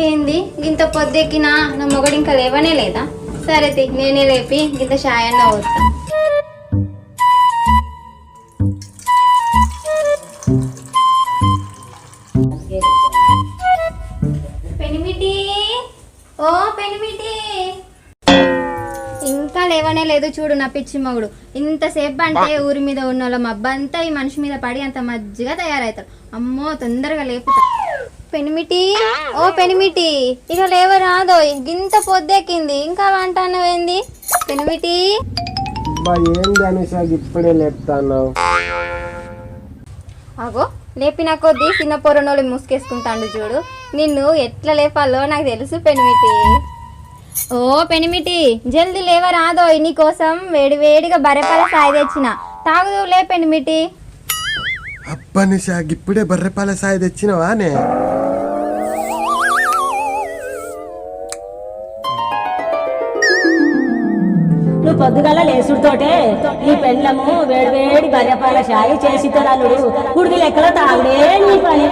ఏంది? ఇంత పొద్దెక్కినా నా మొగడు ఇంకా లేవనే లేదా? సరే తి నేనే లేపి ఇంత షాయన్న పోతా పెనిమిటి? ఓ పెనిమిటి! ఇంకా లేవనే లేదు చూడు నా పిచ్చి మొగుడు. ఇంతసేపు అంటే ఊరి మీద ఉన్న వాళ్ళ మబ్బంతా ఈ మనిషి మీద పడి అంత మజ్జిగా తయారవుతారు అమ్మో తొందరగా లేపుతా. పెనిమిటి? ఓ పెనిమిటి. ఇక లేవరాదో గింత పొద్దెక్కింది. ఇంకా వంట అన్నవేంది పెనిమిటి? ఏంది ఇప్పుడే లేపుతాను అగో లేపిన కొద్దీ చిన్న పొరనోళ్ళు ముసుకేసుకుంటాండు చూడు. నిన్ను ఎట్లా లేపాలో నాకు తెలుసు పెనిమిటి. ఓ పెనిమిటి జల్ది లేవరాదో నీ కోసం వేడి వేడిగా బరెపల సాయి తెచ్చిన. తాగుదు లే పెనిమిటి. అబ్బా నిష ఇప్పుడే బర్రెపాల సాయి తెచ్చినవా పొద్దుగల లేసుడుతోటే నీ పెళ్ళము వేడివేడి బర్రెపాల షాయి చేసి తలలుడు గుడికి లెక్కల తాగుడే నీ పని.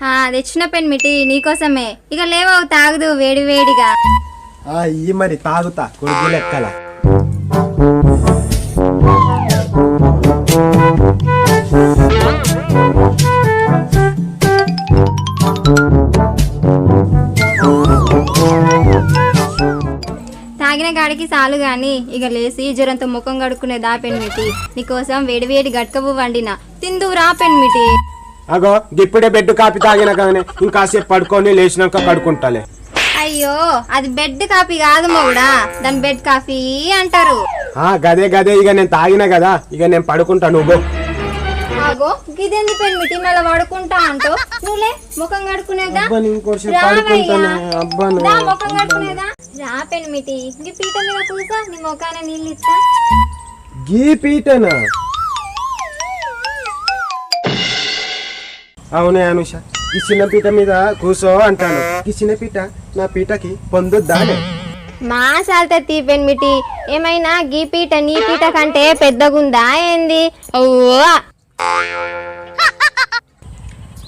హా తెచ్చిన పెనిమిటి నీకోసమే ఇక లేవవు తాగుదు వేడి వేడిగా ఆ ఇయ్యి మరి తాగుతా కొడుకు లెక్కల. తాగిన గాడికి చాలు గాని ఇక లేసి జ్వరంతో ముఖం కడుక్కునే దా పెనిమిటి. నీకోసం వేడి వేడి గట్కబు వండిన. తిందు రా పెనిమిటి. అగో ఇప్పుడే బెడ్ కాపీ తాగిన కానీ ఇంకాసేపు పడుకొని లేచినాక కడుకుంటాలే అయ్యో అది బెడ్ కాఫీ కాదు మొగుడా. దాని బెడ్ కాఫీ అంటారు. ఆ గదే గదే ఇక నేను తాగిన కదా ఇక నేను పడుకుంటా నువ్వు ఆగో గిదెంది పెనిమిటి మళ్ళీ పడుకుంటా అంటూ. నువ్వులే ముఖం కడుక్కునేదా? అబ్బా, నేను ఇంకోసేపు రావయ్యా. పడుకుంటానే. అబ్బా, నువ్వు. దా, ముఖం కడుక్కునేదా? రా పెనిమిటి ఇంక పీట మీద కూసా నీ ముఖాన నీళ్ళు ఇస్తా. గీ పీటనా? అవునే అనుష ఈ చిన్న పీట మీద కూసో అంటాను. ఈ చిన్న పీట నా పీటకి పొందొద్దానే. మా సాల్తే తీ పెనిమిటి ఏమైనా గీ పీట నీ పీట కంటే పెద్దగుందా ఏంది?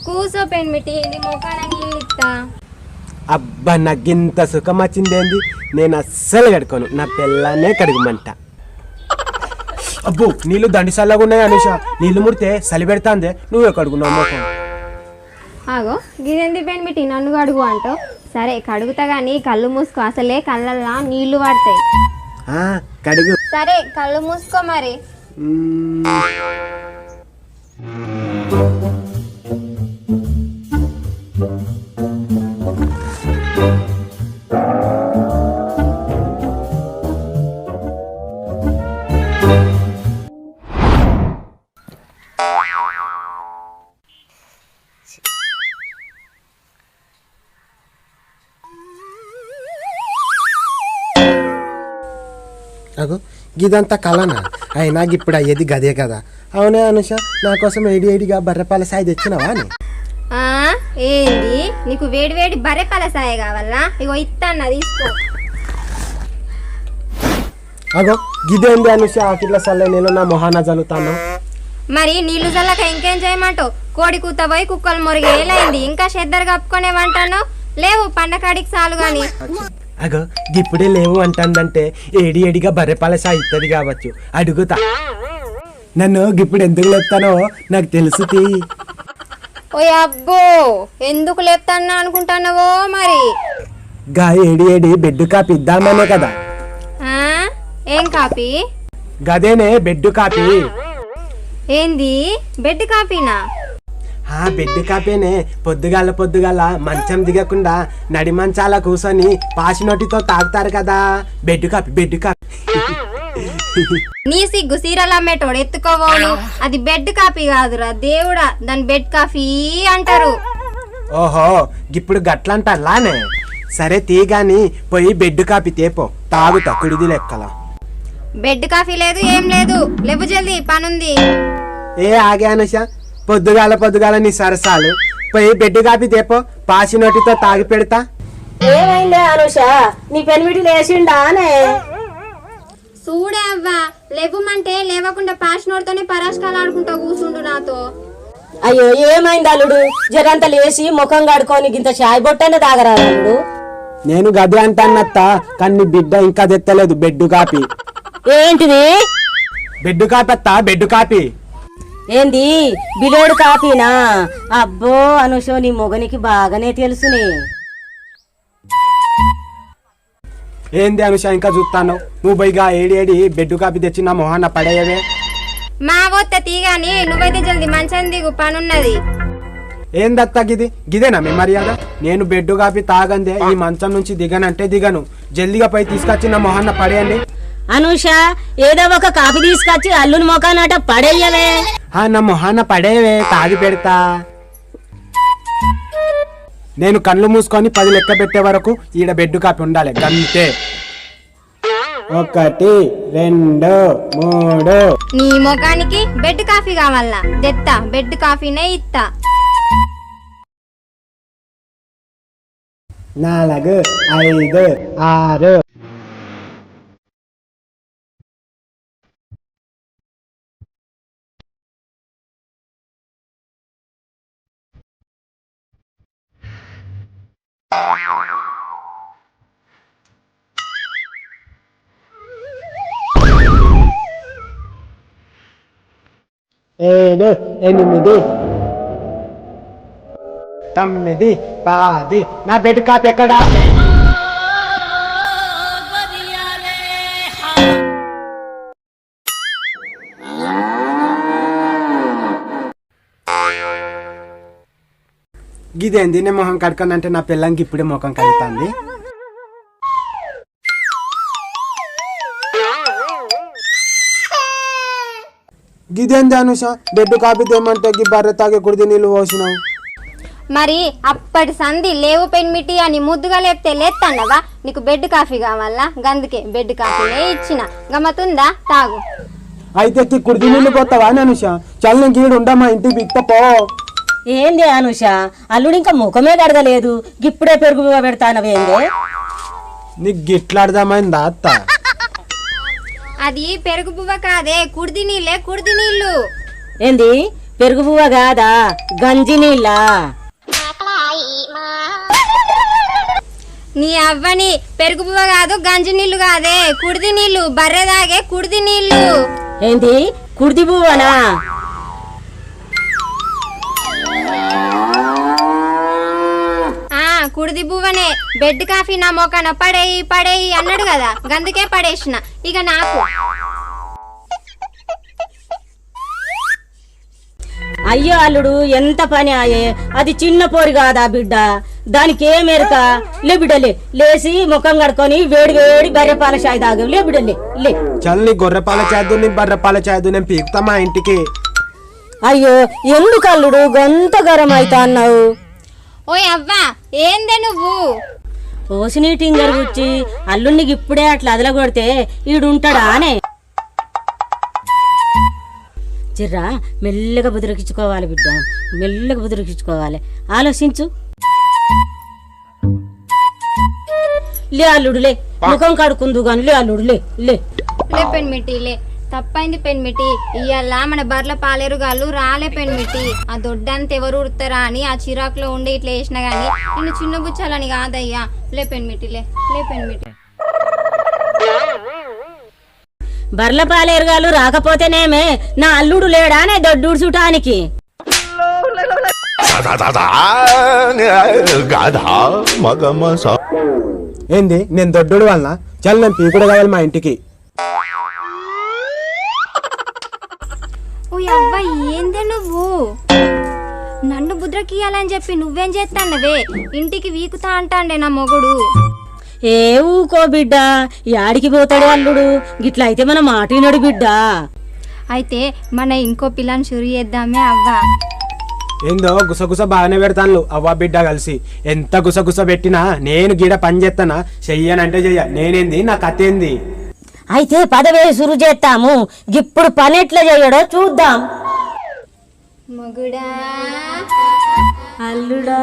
కూసో పెనిమిటి నీ ముఖాన నీళ్ళు ఇస్తా. అబ్బా నాకింత సుఖం వచ్చిందేంది? నేను అస్సలు కడుకోను నా పిల్లనే కడుగుమంట. అబ్బో నీళ్ళు దండిసల్లాగా ఉన్నాయి అనుష. నీళ్ళు ముడితే చలి పెడతాందే. నువ్వే కడుగున్నావు ఆగో గిదెంది పెనిమిటి నన్ను కడుగు అంటావు సరే కడుగుతా గానీ కళ్ళు మూసుకో. అసలే కళ్ళల్లా నీళ్ళు పడతాయి. ఆ, కడుగు. సరే కళ్ళు మూసుకో మరి. అగో ఇదంతా కలనా? అయినా ఇప్పుడు అయ్యేది గదే కదా. అవునే అనుష నా కోసం ఏడి ఏడిగా బర్రెపాల సాయి తెచ్చినవా అని. ఆ ఏంది? నీకు వేడి వేడి బర్రె పలసాయ కావాలా? ఇగో ఇస్తాను తీసుకో. అగో గిదేంది అనుష ఆకిట్ల సల్లే నేను నా మొహాన జలుతాను మరి నీళ్ళు చల్లక ఇంకేం చేయమంటావు? కోడి కూత పోయి కుక్కలు మొరిగేలైంది ఇంకా చెద్దరు కప్పుకొనేమంటాను లేవు పండకాడికి చాలు గాని. అగో ఇప్పుడే లేవు అంటుందంటే ఏడి ఏడిగా బర్రెపాల సాయి ఇస్తుంది కావచ్చు. అడుగుతా. నన్ను ఇప్పుడు ఎందుకు లేపుతానో నాకు తెలుసు తీ. ఓ అబ్బో ఎందుకు లేపుతానా అనుకుంటున్నావో మరి? గా ఏడి ఏడి బెడ్ కాపీ ఇద్దామనే కదా. ఆ? ఏం కాపీ? గదేనే బెడ్ కాపీ. ఏంది? బెడ్ కాపీనా? ఆ బెడ్ కాపీనే పొద్దుగాల పొద్దుగాల మంచం దిగకుండా నడి మంచాల కూర్చొని పాసి నోటితో తాగుతారు కదా. Bed coffee bed coffee. నీ సిగ్గు సీరలు అమ్మేటోడు ఎత్తుకోవోను. అది బెడ్ కాపీ కాదురా దేవుడా దాని బెడ్ కాఫీ అంటారు. ఓహో ఇప్పుడు గట్లంటాలానే సరే తీగాని పోయి బెడ్ కాపీ తేపో. తాగుతా కుడిది లెక్కల. బెడ్ కాఫీ లేదు ఏం లేదు. లేవు జల్దీ పనుంది. ఏ ఆగే అనుష పొద్దుగాల పొద్దుగాల నీ సరసాలు. పోయి బెడ్ కాపీ తేపో పాసి నోటితో తాగి పెడతా. ఏమైందే అనుష? నీ పెనిమిటి లేచిండా అనే? చూడే అవ్వా లేవమంటే లేవకుండా పాషనోడితోనే పరాష్కాలు ఆడుకుంటా కూర్చుండు నాతో. అయ్యో ఏమైంది అల్లుడు? జరంత లేచి ముఖం కడుకొని గింత షాయి బొట్టనే తాగరా అల్లుడు? నేను గది అంటానత్త కానీ నీ బిడ్డ ఇంకా తెత్తలేదు బెడ్ కాపీ. ఏంటిది? బెడ్ కాపీ అత్త బెడ్ కాపీ. ఏంది? బిలోడు కాపీనా? అబ్బో అనుషో నీ మొగనికి బాగానే తెలుసునే. ఏంది అనుష ఇంకా చూస్తాను నువ్వు పోయిగా ఏడి ఏడి బెడ్ కాపీ తెచ్చి నా మొహాన్న పడేయవే. మా వత్త తీగాని నువ్వైతే జల్ది మంచం దిగు పనున్నది. ఏందత్త గిది? గిదేనా మీ మర్యాద? నేను బెడ్ కాపీ తాగందే ఈ మంచం నుంచి దిగనంటే దిగను. జల్దిగా పోయి తీసుకొచ్చి నా మొహాన్న పడేయండి. అనుష ఏదో ఒక కాపీ తీసుకొచ్చి అల్లుని మొఖానట పడేయవే. ఆ నా మొహాన్న పడేవే తాగి పెడతా. నేను కళ్ళు మూసుకొని పది లెక్క పెట్టే వరకు ఈడ బెడ్ కాపీ ఉండాలి గంతే. ఒకటి రెండు మూడు. నీ ముఖానికి బెడ్ కాఫీ కావాలా? తెత్తా బెడ్ కాఫీనే ఇత్తా. నాలుగు ఐదు ఆరు. ఏడు ఎనిమిది. తొమ్మిది పది. నా బెడ్ కాపీ ఎక్కడా? గిదేంది నేను మొహం కడకనంటే నా పిల్లంకి ఇప్పుడే ముఖం కడుగుతుంది. గిదేంది అనుష? బెడ్ కాపీ తెమ్మంటే గి బర్రె తాగే కుడిది నీళ్ళు పోసినావు. మరి అప్పటి సంధి లేవు పెన్మిటి అని ముద్దుగా లేపితే లేత్తన్నవా? నీకు బెడ్ కాఫీ కావాలా? గందుకే బెడ్ కాఫీనే ఇచ్చిన. గమ్మతుందా తాగు. అయితే కుడిది నీళ్ళు పోతావా అని అనుష? చల్ నేను గీడు ఉండమ్మా ఇంటికి బిక్త పో ఏంది అనుష? అల్లుడు ఇంకా ముఖమే కడగలేదు ఇప్పుడే పెరుగు పెడతానవేందే నీకు గిట్లాడదామైందా అత్త? అది పెరుగు పువ్వ కాదే కుడిది నీళ్ళే కుడిది నీళ్ళు. ఏంది? పెరుగు పువ్వ కాదా? గంజి నీళ్ళ? నీ అవ్వని పెరుగు పువ్వ కాదు గంజి నీళ్ళు కాదే కుడిది నీళ్ళు బర్రె దాగే కుడిది నీళ్ళు ఏంది? కుర్ది పువ్వనా? కుడిది పువ్వనే బెడ్ కాఫీ నా మొక్కన పడేయి పడేయి అన్నాడు కదా గందుకే పడేసిన. ఇక నాకు. అయ్యో అల్లుడు ఎంత పని ఆయే. అది చిన్న పోరి కాదా బిడ్డ? దానికి ఏం ఎరక లే. బిడ్డలే లేసి ముఖం కడుకొని వేడి వేడి బర్రెపాల షాయి తాగు. లే. బిడ్డలే లే. చల్ నీ గొర్రె పాల చేద్దు నీ బర్రె పాల చేద్దు నేను పీకుతా మా ఇంటికి. అయ్యో ఎందుకు అల్లుడు? గంత గరం అవుతా అన్నావు. ఓయ్ అవ్వా ఏందే నువ్వు? ఓసిని టింగర్ గుచ్చి అల్లుడికి ఇప్పుడే అట్లా అదలగొడితే ఈడుంటాడా అనే. చిర్రా మెల్లగా బుదిరికించుకోవాలి బిడ్డ మెల్లగా బుదిరికించుకోవాలి ఆలోచించు. లే అల్లుడు లే. ముఖం కడుకుందు గాని లే అల్లుడు లే లే. లే పెన్మిటి లే. తప్పైంది పెన్మిటి. ఇయ్యాల మన బర్ల పాలేరుగాళ్ళు రాలే పెన్మిటి. ఆ దొడ్డంత ఎవరు ఉడతారా అని ఆ చిరాకులో ఉండి ఇట్లా వేసినా గానీ నిన్ను చిన్న బుచ్చాలని కాదయ్యా. లే పెన్మిటి లే లే పెన్మిటి. బర్ల పాలేరుగాలు రాకపోతేనేమే నా అల్లుడు లేడానే మగమ సా ఏంది? నేను దొడ్డుడు వలన చల్ నేను పీకుడు కావాలి మా ఇంటికి. అవ్వ ఏందే నువ్వు? నన్ను బుద్రకియాలని చెప్పి నువ్వేం చేస్తానవే? ఇంటికి వీకుతా అంటాండే నా మొగుడు. ఏ ఊకో బిడ్డ? యాడికి పోతాడు అల్లుడు. గిట్ల అయితే మన మాటినడు బిడ్డ. అయితే మన ఇంకో పిల్లని షురు చేద్దామే అవ్వ. ఏందో గుసగుస బాగానే పెడతాను అవ్వ బిడ్డ కలిసి. ఎంత గుసగుస పెట్టినా నేను గీడ పని చేస్తానా చెయ్యనంటే చెయ్య. నేనేంది? నా కథ ఏంది? అయితే పదవే సురు చేస్తాము ఇప్పుడు పని ఎట్లా చేయడో చూద్దాం. మొగుడా. అల్లుడా.